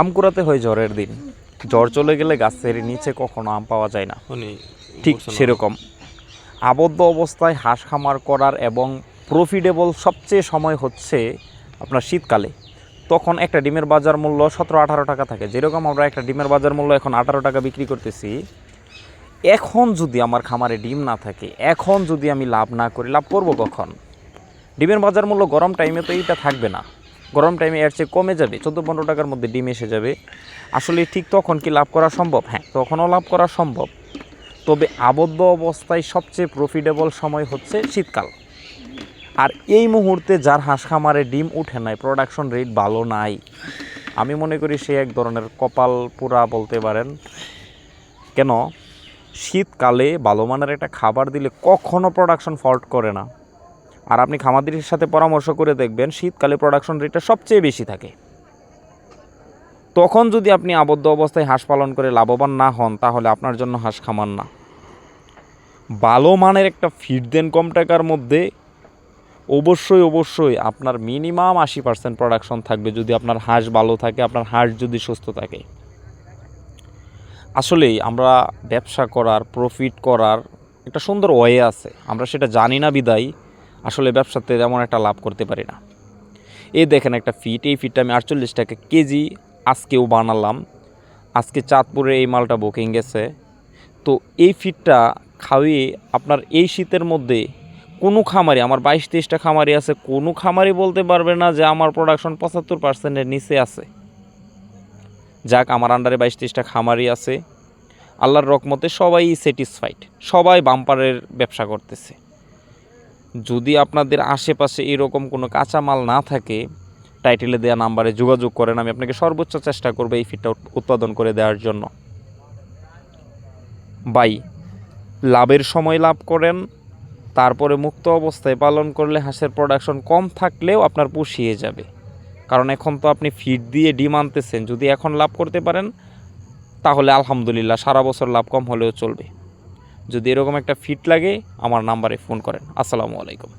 আম কুড়াতে হয় জ্বরের দিন। জ্বর চলে গেলে গাছের নিচে কখনো আম পাওয়া যায় না। ঠিক সেরকম। আবদ্ধ অবস্থায় হাঁস খামার করার এবং প্রফিটেবল সবচেয়ে সময় হচ্ছে আপনার শীতকালে। তখন একটা ডিমের বাজার মূল্য সতেরো আঠারো টাকা থাকে। যেরকম আমরা একটা ডিমের বাজার মূল্য এখন আঠারো টাকা বিক্রি করতেছি। এখন যদি আমার খামারে ডিম না থাকে এখন যদি আমি লাভ না করি লাভ করব কখন? ডিমের বাজার মূল্য গরম টাইমে তো এইটা থাকবে না। গরম টাইমে এর চেয়ে কমে যাবে, চোদ্দ পনেরো টাকার মধ্যে ডিম এসে যাবে। আসলে ঠিক তখন কি লাভ করা সম্ভব? হ্যাঁ তখনও লাভ করা সম্ভব। তবে আবদ্ধ অবস্থায় সবচেয়ে প্রফিটেবল সময় হচ্ছে শীতকাল। আর এই মুহূর্তে যার হাঁস খামারে ডিম উঠে নাই প্রোডাকশন রেট ভালো নাই। আমি মনে করি সে এক ধরনের কপাল পুরা বলতে পারেন। কেন? শীতকালে ভালো মানের একটা খাবার দিলে কখনো প্রোডাকশন ফল্ট করে না। আর আপনি খামারদের সাথে পরামর্শ করে দেখবেন শীতকালে প্রোডাকশন রেটটা সবচেয়ে বেশি থাকে। তখন যদি আপনি আবদ্ধ অবস্থায় হাঁস পালন করে লাভবান না হন, তাহলে আপনার জন্য হাঁস খামার না। ভালো মানের একটা ফিড দেন কম টাকার মধ্যে, অবশ্যই অবশ্যই আপনার মিনিমাম আশি পার্সেন্ট প্রোডাকশন থাকবে যদি আপনার হাঁস ভালো থাকে, আপনার হাঁস যদি সুস্থ থাকে। আসলেই আমরা ব্যবসা করার প্রফিট করার একটা সুন্দর ওয়ে আছে। আমরা সেটা জানি না বিদায়। আসলে ব্যবসাতে তেমন একটা লাভ করতে পারি না। এই দেখেন একটা ফিট এই ফিটটা আমি আটচল্লিশ টাকা কেজি আজকেও বানালাম। আজকে চাঁদপুরে এই মালটা বুকিং গেছে। তো এই ফিটটা খাওয়িয়ে আপনার এই শীতের মধ্যে কোনো খামারি, আমার বাইশ তেইশটা খামারি আছে, কোনো খামারি বলতে পারবে না যে আমার প্রোডাকশন পঁচাত্তর পার্সেন্টের নিচে আছে। যাক, আমার আন্ডারে বাইশ তেইশটা খামারি আছে। আল্লাহর রকমতে সবাই স্যাটিসফাইড সবাই বাম্পারের ব্যবসা করতেছে। যদি আপনাদের আশেপাশে এরকম কোনো কাঁচামাল না থাকে, টাইটেলে দেওয়া নাম্বারে যোগাযোগ করেন, আমি আপনাকে সর্বোচ্চ চেষ্টা করব এই ফিটটা উৎপাদন করে দেওয়ার জন্য। বাই লাভের সময় লাভ করেন, তারপরে মুক্ত অবস্থায় পালন করলে হাঁসের প্রোডাকশন কম থাকলেও আপনার পুষিয়ে যাবে। কারণ এখন তো আপনি ফিড দিয়ে ডিম আনতেছেন, যদি এখন লাভ করতে পারেন, তাহলে আলহামদুলিল্লাহ সারা বছর লাভ কম হলেও চলবে। যদি এরকম একটা ফিট লাগে আমার নাম্বারে ফোন করেন। আসসালামু আলাইকুম।